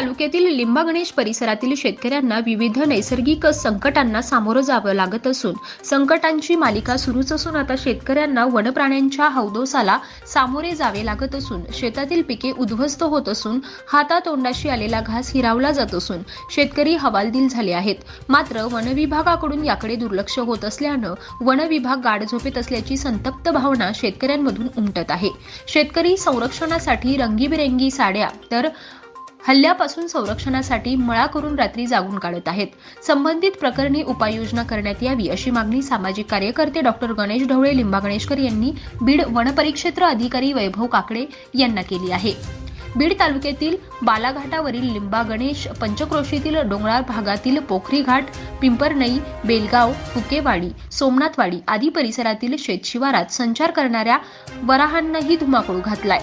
तालुक्यातील लिंबा गणेश परिसरातील शेतकऱ्यांना विविध नैसर्गिक संकटांना सामोरं जावं लागत असून संकटांची मालिका सुरूच असून आता शेतकऱ्यांना वनप्राण्यांच्या हौदोसाला सामोरे जावे लागत असून शेतातील पिके उद्ध्वस्त होत असून हातातोंडाशी आलेला घास हिरावला जात असून शेतकरी हवालदिल झाले आहेत. मात्र वनविभागाकडून याकडे दुर्लक्ष होत असल्यानं वनविभाग गाडझोपेत असल्याची संतप्त भावना शेतकऱ्यांमधून उमटत आहे. शेतकरी संरक्षणासाठी रंगीबेरंगी साड्या तर हल्ल्यापासून संरक्षणासाठी मळा करून रात्री जागून काढत आहेत. संबंधित प्रकरणी उपाययोजना करण्यात यावी अशी मागणी सामाजिक कार्यकर्ते डॉक्टर गणेश ढवळे लिंबा गणेशकर यांनी बीड वनपरिक्षेत्र अधिकारी वैभव काकडे यांना केली आहे. बीड तालुक्यातील बालाघाटावरील लिंबा गणेश पंचक्रोशीतील डोंगराळ भागातील पोखरी घाट पिंपरनई बेलगाव फुकेवाडी सोमनाथवाडी आदी परिसरातील शेतशिवारात संचार करणाऱ्या वराहांनाही धुमाकूळ घातलाय.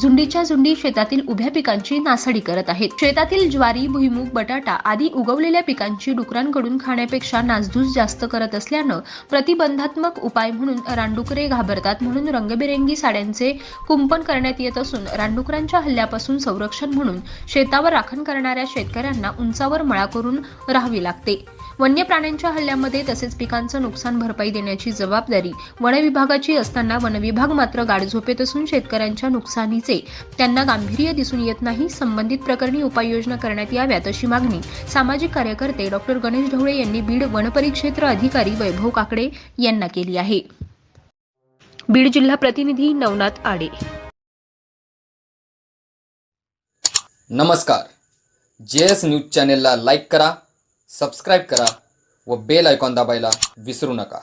झुंडीच्या झुंडी शेतातील उभ्या पिकांची नासाडी करत आहेत. शेतातील ज्वारी भुईमूग बटाटा आदी उगवलेल्या पिकांची डुकरांकडून खाण्यापेक्षा नासधूस जास्त करत असल्यानं प्रतिबंधात्मक उपाय म्हणून रानडुकरे घाबरतात म्हणून रंगबेरंगी साड्यांचे कुंपण करण्यात येत असून रानडुकरांच्या हल्ल्यापासून संरक्षण म्हणून शेतावर राखण करणाऱ्या शेतकऱ्यांना उंचावर मळा करून राहावी लागते. वन्य प्राण्यांच्या हल्ल्यामध्ये तसेच पिकांचं नुकसान भरपाई देण्याची जबाबदारी वनविभागाची असताना वनविभाग मात्र गाडझोपेत असून शेतकऱ्यांच्या नुकसानी नुकसानीचे त्यांना गांभीर्य दिसून येत नाही संबंधित प्रकरणी उपाययोजना करण्यात याव्यात अशी मागणी सामाजिक कार्यकर्ते डॉक्टर गणेश ढवळे यांनी बीड वनपरिक्षेत्र अधिकारी वैभव काकडे यांना केली आहे. बीड जिल्हा प्रतिनिधी नवनाथ आडे. नमस्कार. जे एस न्यूज चॅनेलला लाईक करा सबस्क्राईब करा व बेल आयकॉन दाबायला विसरू नका.